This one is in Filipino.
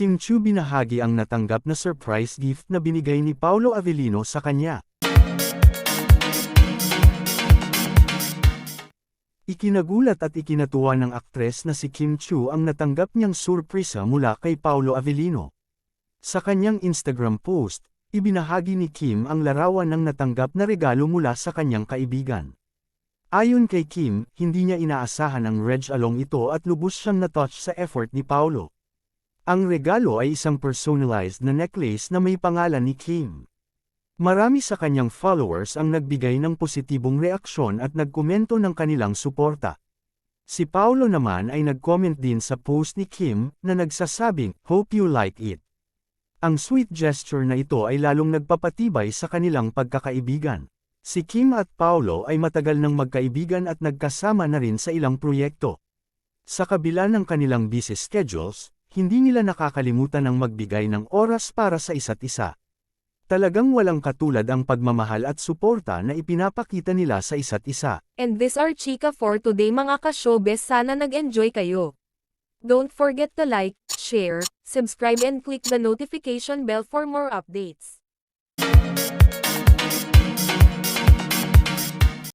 Kim Chu binahagi ang natanggap na surprise gift na binigay ni Paolo Avellino sa kanya. Ikinagulat at ikinatuwa ng aktres na si Kim Chu ang natanggap niyang surpresa mula kay Paolo Avellino. Sa kanyang Instagram post, ibinahagi ni Kim ang larawan ng natanggap na regalo mula sa kanyang kaibigan. Ayon kay Kim, hindi niya inaasahan ang Reg Along ito at lubos siyang natouch sa effort ni Paolo. Ang regalo ay isang personalized na necklace na may pangalan ni Kim. Marami sa kanyang followers ang nagbigay ng positibong reaksyon at nagkomento ng kanilang suporta. Si Paolo naman ay nag-comment din sa post ni Kim na nagsasabing, Hope you like it. Ang sweet gesture na ito ay lalong nagpapatibay sa kanilang pagkakaibigan. Si Kim at Paolo ay matagal nang magkaibigan at nagkasama na rin sa ilang proyekto. Sa kabila ng kanilang busy schedules, hindi nila nakakalimutan ang magbigay ng oras para sa isa't isa. Talagang walang katulad ang pagmamahal at suporta na ipinapakita nila sa isa't isa. And this are chika for today mga ka-showbiz sana nag-enjoy kayo. Don't forget to like, share, subscribe and click the notification bell for more updates.